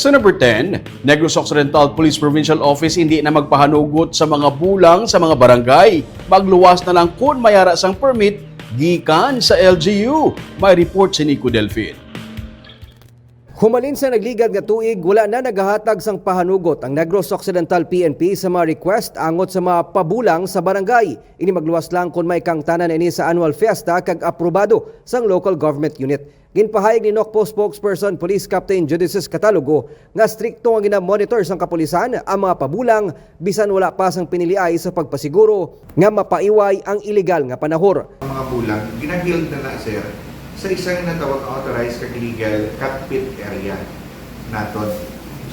Sa number 10, Negros Occidental Police Provincial Office hindi na magpahanugot sa mga bulang sa mga barangay. Magluwas na lang kung mayara sang permit gikan sa LGU. May report si Nico Delfin. Humalin sa nagligad nga tuig, wala na nagahatag sang pahanugot ang Negros Occidental PNP sa mga request angot sa mga pabulang sa barangay. Ini magluwas lang kung may kang tanan ini sa annual fiesta kag aprobado sang local government unit. Ginpahayag ni NOCPO spokesperson Police Captain Judices Catalogo nga strikto nga gina-monitor sang kapulisan ang mga pabulang bisan wala pa sang piniliay sa pagpasiguro nga mapaiway ang illegal nga panahor. Ang mga bulang, ginagild na na sir sa isang natawag authorized kag legal cockpit area naton.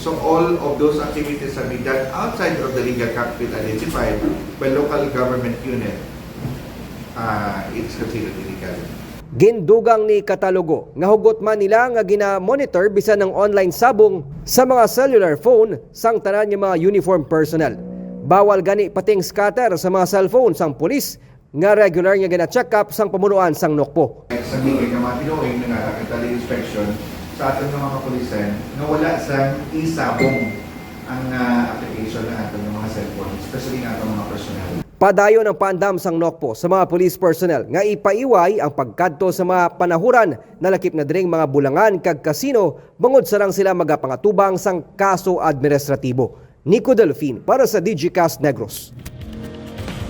So all of those activities are being done outside of the legal cockpit identified by local government unit. Uh, it's considered illegal. Gindugang ni Katalogo nga hugot man nila nga gina-monitor bisan ng online sabong sa mga cellular phone sang tanan nga mga uniform personnel. Bawal gani pating scatter sa mga cellphone sang pulis nga regular nga gina-check up sang pamunuan sang NOCPO. Sa tingin ng mga Pinoy na nakakita inspection sa ating mga kapulisan na wala sa isabong ang uh, application ng ating mga cellphone, especially ng ating mga personnel. Padayon ang pandam sang NOCPO sa mga police personnel nga ipaiway ang pagkadto sa mga panahuran na lakip na dring mga bulangan kag kasino bangod sarang sila magapangatubang sang kaso administratibo. Nico Delfin para sa DigiCast Negros.